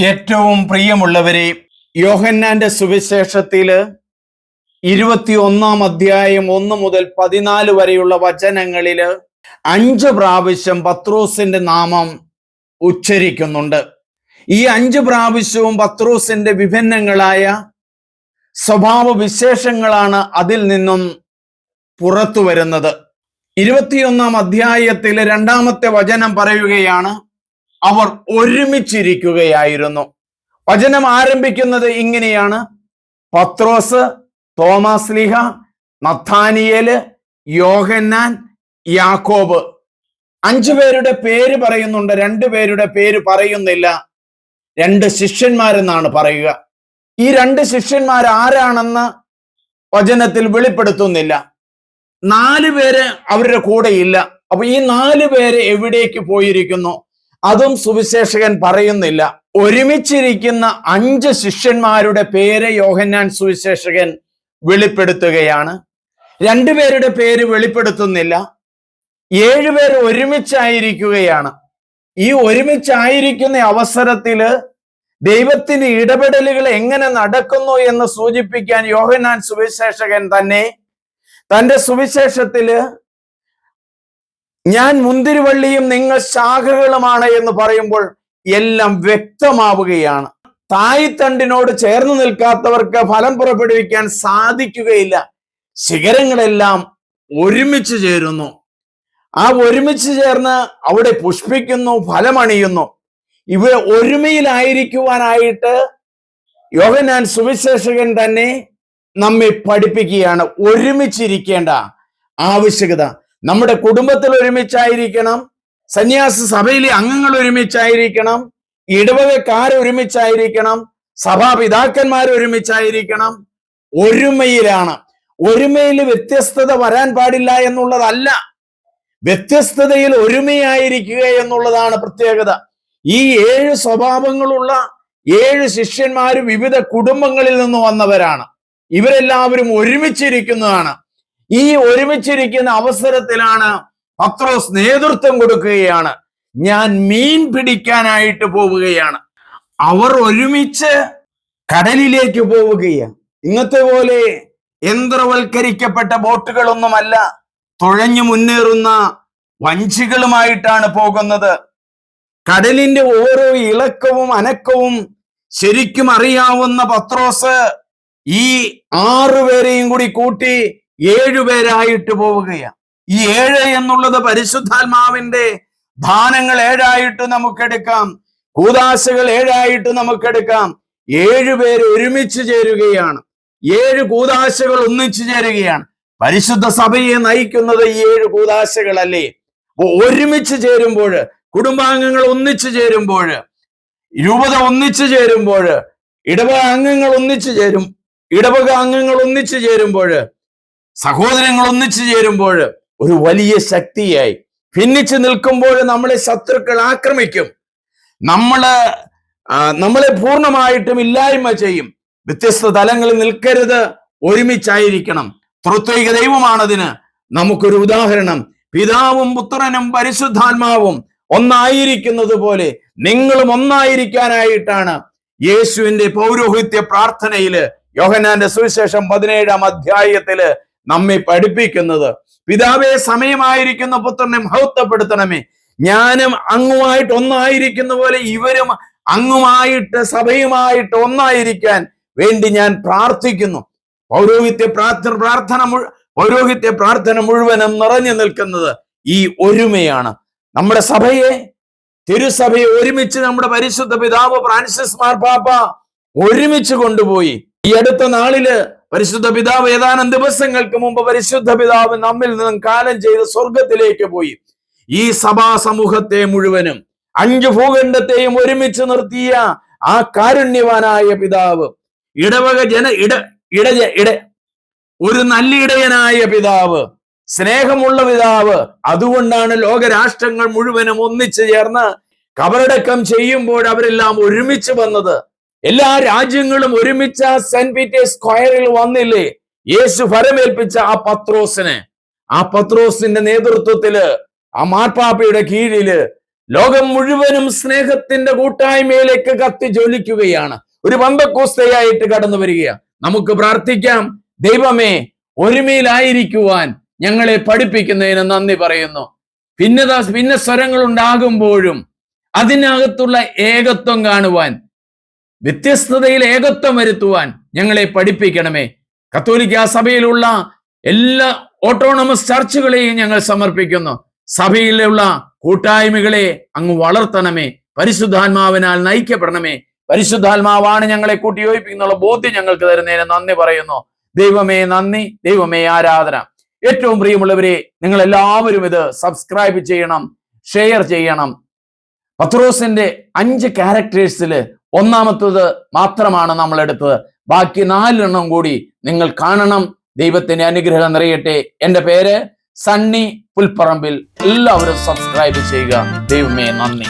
ഏറ്റവും പ്രിയമുള്ളവരെ യോഹന്നാന്റെ സുവിശേഷത്തിൽ ഇരുപത്തിയൊന്നാം അധ്യായം ഒന്ന് മുതൽ പതിനാല് വരെയുള്ള വചനങ്ങളിൽ അഞ്ച് പ്രാവശ്യം പത്രോസിന്റെ നാമം ഉച്ചരിക്കുന്നുണ്ട്. ഈ അഞ്ച് പ്രാവശ്യവും പത്രോസിന്റെ വിഭിന്നങ്ങളായ സ്വഭാവ വിശേഷങ്ങളാണ് അതിൽ നിന്നും പുറത്തു വരുന്നത് ഇരുപത്തിയൊന്നാം അധ്യായത്തിലെ രണ്ടാമത്തെ വചനം പറയുകയാണ് അവർ ഒരുമിച്ചിരിക്കുകയായിരുന്നു. വചനം ആരംഭിക്കുന്നത് ഇങ്ങനെയാണ്. പത്രോസ് തോമസ് ലിഹ നഥാനിയേൽ യോഹന്നാൻ യാക്കോബ്. അഞ്ചു പേരുടെ പേര് പറയുന്നുണ്ട് രണ്ടു പേരുടെ പേര് പറയുന്നില്ല. രണ്ട് ശിഷ്യന്മാരെന്നാണ് പറയുക. ഈ രണ്ട് ശിഷ്യന്മാർ ആരാണെന്ന് വചനത്തിൽ വെളിപ്പെടുത്തുന്നില്ല. നാല് പേര് അവരുടെ കൂടെ ഇല്ല അപ്പൊ ഈ നാല് പേര് എവിടേക്ക് പോയിരിക്കുന്നു? അതും സുവിശേഷകൻ പറയുന്നില്ല. ഒരുമിച്ചിരിക്കുന്ന അഞ്ച് ശിഷ്യന്മാരുടെ പേര് യോഹന്നാൻ സുവിശേഷകൻ വെളിപ്പെടുത്തുകയാണ്. രണ്ടുപേരുടെ പേര് വെളിപ്പെടുത്തുന്നില്ല. ഏഴുപേർ ഒരുമിച്ചായിരിക്കുകയാണ്. ഈ ഒരുമിച്ചായിരിക്കുന്ന അവസരത്തിൽ ദൈവത്തിന് ഇടപെടലുകൾ എങ്ങനെ നടക്കുന്നു എന്ന് സൂചിപ്പിക്കാൻ യോഹന്നാൻ സുവിശേഷകൻ തന്നെ തന്റെ സുവിശേഷത്തിൽ ഞാൻ മുന്തിരിവള്ളിയും നിങ്ങൾ ശാഖകളുമാണ് എന്ന് പറയുമ്പോൾ എല്ലാം വ്യക്തമാവുകയാണ്. തായ്തണ്ടിനോട് ചേർന്ന് നിൽക്കാത്തവർക്ക് ഫലം പുറപ്പെടുവിക്കാൻ സാധിക്കുകയില്ല. ശിഖരങ്ങളെല്ലാം ഒരുമിച്ച് ചേരുന്നു. ആ ഒരുമിച്ച് ചേർന്ന് അവിടെ പുഷ്പിക്കുന്നു ഫലമണിയുന്നു. ഇവ ഒരുമയിലായിരിക്കുവാനായിട്ട് യോഹനാൻ സുവിശേഷകൻ തന്നെ നമ്മെ പഠിപ്പിക്കുകയാണ്. ഒരുമിച്ചിരിക്കേണ്ട ആവശ്യകത. നമ്മുടെ കുടുംബത്തിൽ ഒരുമിച്ചായിരിക്കണം സന്യാസ സഭയിലെ അംഗങ്ങൾ ഒരുമിച്ചായിരിക്കണം ഇടവകക്കാർ ഒരുമിച്ചായിരിക്കണം സഭാപിതാക്കന്മാർ ഒരുമിച്ചായിരിക്കണം. ഒരുമയിലാണ്. ഒരുമയിൽ വ്യത്യസ്തത വരാൻ പാടില്ല എന്നുള്ളതല്ല. വ്യത്യസ്തതയിൽ ഒരുമയായിരിക്കുക എന്നുള്ളതാണ് പ്രത്യേകത. ഈ ഏഴ് സ്വഭാവങ്ങളുള്ള ഏഴ് ശിഷ്യന്മാർ വിവിധ കുടുംബങ്ങളിൽ നിന്ന് വന്നവരാണ്. ഇവരെല്ലാവരും ഒരുമിച്ചിരിക്കുന്നതാണ്. ഈ ഒരുമിച്ചിരിക്കുന്ന അവസരത്തിലാണ് പത്രോസ് നേതൃത്വം കൊടുക്കുകയാണ്. ഞാൻ മീൻ പിടിക്കാനായിട്ട് പോവുകയാണ്. അവർ ഒരുമിച്ച് കടലിലേക്ക് പോവുകയാണ്. ഇന്നത്തെ പോലെ യന്ത്രവൽക്കരിക്കപ്പെട്ട ബോട്ടുകളൊന്നുമല്ല തുഴഞ്ഞു മുന്നേറുന്ന വഞ്ചികളുമായിട്ടാണ് പോകുന്നത്. കടലിന്റെ ഓരോ ഇളക്കവും അനക്കവും ശരിക്കും അറിയാവുന്ന പത്രോസ് ഈ ആറുപേരെയും കൂടി കൂട്ടി ഏഴുപേരായിട്ട് പോവുകയാണ്. ഈ ഏഴ് എന്നുള്ളത് പരിശുദ്ധാത്മാവിന്റെ ദാനങ്ങൾ ഏഴായിട്ട് നമുക്കെടുക്കാം. കൂതാശകൾ ഏഴായിട്ട് നമുക്കെടുക്കാം. ഏഴുപേര് ഒരുമിച്ച് ചേരുകയാണ്. ഏഴ് കൂതാശകൾ ഒന്നിച്ചു ചേരുകയാണ്. പരിശുദ്ധ സഭയെ നയിക്കുന്നത് ഈ ഏഴ് കൂതാശകളല്ലേ ഒരുമിച്ച് ചേരുമ്പോൾ കുടുംബാംഗങ്ങൾ ഒന്നിച്ചു ചേരുമ്പോൾ രൂപത ഒന്നിച്ചു ചേരുമ്പോൾ ഇടവക അംഗങ്ങൾ ഒന്നിച്ചു ചേരും ഇടവക അംഗങ്ങൾ ഒന്നിച്ചു ചേരുമ്പോൾ സഹോദരങ്ങൾ ഒന്നിച്ചു ചേരുമ്പോൾ ഒരു വലിയ ശക്തിയായി. ഭിന്നിച്ചു നിൽക്കുമ്പോൾ നമ്മളെ ശത്രുക്കൾ ആക്രമിക്കും. നമ്മൾ നമ്മളെ പൂർണമായിട്ടും ഇല്ലായ്മ ചെയ്യും. വ്യത്യസ്ത തലങ്ങളിൽ നിൽക്കരുത്. ഒരുമിച്ചായിരിക്കണം. തൃത്വിക ദൈവമാണതിന് നമുക്കൊരു ഉദാഹരണം. പിതാവും പുത്രനും പരിശുദ്ധാത്മാവും ഒന്നായിരിക്കുന്നത് പോലെ നിങ്ങളും ഒന്നായിരിക്കാനായിട്ടാണ് യേശുവിന്റെ പൗരോഹിത്യ പ്രാർത്ഥനയിൽ യോഹനാന്റെ സുവിശേഷം പതിനേഴാം അധ്യായത്തിൽ നമ്മെ പഠിപ്പിക്കുന്നത്. പിതാവെ സമയമായിരിക്കുന്ന പുത്രനെ മഹത്വപ്പെടുത്തണമേ. ഞാനും അങ്ങുമായിട്ട് ഒന്നായിരിക്കുന്ന പോലെ ഇവരും അങ്ങുമായിട്ട് സഭയുമായിട്ട് ഒന്നായിരിക്കാൻ വേണ്ടി ഞാൻ പ്രാർത്ഥിക്കുന്നു. പൗരോഹിത്യ പ്രാർത്ഥന പ്രാർത്ഥന പൗരോഹിത്യ പ്രാർത്ഥന മുഴുവനും നിറഞ്ഞു നിൽക്കുന്നത് ഈ ഒരുമയാണ്. നമ്മുടെ സഭയെ തിരുസഭയെ ഒരുമിച്ച് നമ്മുടെ പരിശുദ്ധ പിതാവ് ഫ്രാൻസിസ് മാർപ്പാപ്പ ഒരുമിച്ച് കൊണ്ടുപോയി. ഈ അടുത്ത നാളിൽ പരിശുദ്ധ പിതാവ് ഏതാനും ദിവസങ്ങൾക്ക് മുമ്പ് പരിശുദ്ധ പിതാവ് നമ്മിൽ നിന്നും കാലം ചെയ്ത് സ്വർഗത്തിലേക്ക് പോയി. ഈ സഭാ സമൂഹത്തെ മുഴുവനും അഞ്ചു ഭൂഖണ്ഡത്തെയും ഒരുമിച്ച് നിർത്തിയ ആ കാരുണ്യവാനായ പിതാവ് ഇടവക ജന ഇട ഇട ഇട ഒരു നല്ല ഇടയനായ പിതാവ് സ്നേഹമുള്ള പിതാവ്. അതുകൊണ്ടാണ് ലോകരാഷ്ട്രങ്ങൾ മുഴുവനും ഒന്നിച്ചു ചേർന്ന് കബറടക്കം ചെയ്യുമ്പോൾ അവരെല്ലാം ഒരുമിച്ച് വന്നത്. എല്ലാ രാജ്യങ്ങളും ഒരുമിച്ച് സെന്റ് പീറ്റേഴ്സ് സ്ക്വയറിൽ വന്നില്ലേ? യേശു ഫരമേൽപ്പിച്ച ആ പത്രോസിന്. ആ പത്രോസിന്റെ നേതൃത്വത്തിൽ ആ മാർപ്പാപ്പയുടെ കീഴിൽ ലോകം മുഴുവനും സ്നേഹത്തിന്റെ കൂട്ടായ്മയിലേക്ക് കത്തി ജ്വലിക്കുകയാണ്. ഒരു ബന്ധക്കോസ്തയായിട്ട് കടന്നു വരികയാണ്. നമുക്ക് പ്രാർത്ഥിക്കാം. ദൈവമേ ഒരുമയിലായിരിക്കുവാൻ ഞങ്ങളെ പഠിപ്പിക്കുന്നതിന് നന്ദി പറയുന്നു. ഭിന്നത ഭിന്ന സ്വരങ്ങൾ ഉണ്ടാകുമ്പോഴും അതിനകത്തുള്ള ഏകത്വം കാണുവാൻ വ്യത്യസ്തതയിൽ ഏകത്വം വരുത്തുവാൻ ഞങ്ങളെ പഠിപ്പിക്കണമേ. കത്തോലിക്ക സഭയിലുള്ള എല്ലാ ഓട്ടോണമസ് ചർച്ചുകളെയും ഞങ്ങൾ സമർപ്പിക്കുന്നു. സഭയിലുള്ള കൂട്ടായ്മകളെ അങ്ങ് വളർത്തണമേ. പരിശുദ്ധാത്മാവിനാൽ നയിക്കപ്പെടണമേ. പരിശുദ്ധാത്മാവാണ് ഞങ്ങളെ കൂട്ടിയോജിപ്പിക്കുന്നുള്ള ബോധ്യം ഞങ്ങൾക്ക് തരുന്നതിന് നന്ദി പറയുന്നു. ദൈവമേ നന്ദി ദൈവമേ ആരാധന. ഏറ്റവും പ്രിയമുള്ളവരെ നിങ്ങൾ എല്ലാവരും ഇത് സബ്സ്ക്രൈബ് ചെയ്യണം ഷെയർ ചെയ്യണം. പത്രോസിന്റെ അഞ്ച് ക്യാരക്ടേഴ്സിൽ ഒന്നാമത്തത് മാത്രമാണ് നമ്മൾ എടുത്തത് ബാക്കി നാലെണ്ണം കൂടി നിങ്ങൾ കാണണം. ദൈവത്തിന്റെ അനുഗ്രഹം നിറയട്ടെ. എന്റെ പേര് സണ്ണി പുൽപ്പറമ്പിൽ. എല്ലാവരും സബ്സ്ക്രൈബ് ചെയ്യുക. ദൈവമേ നന്ദി.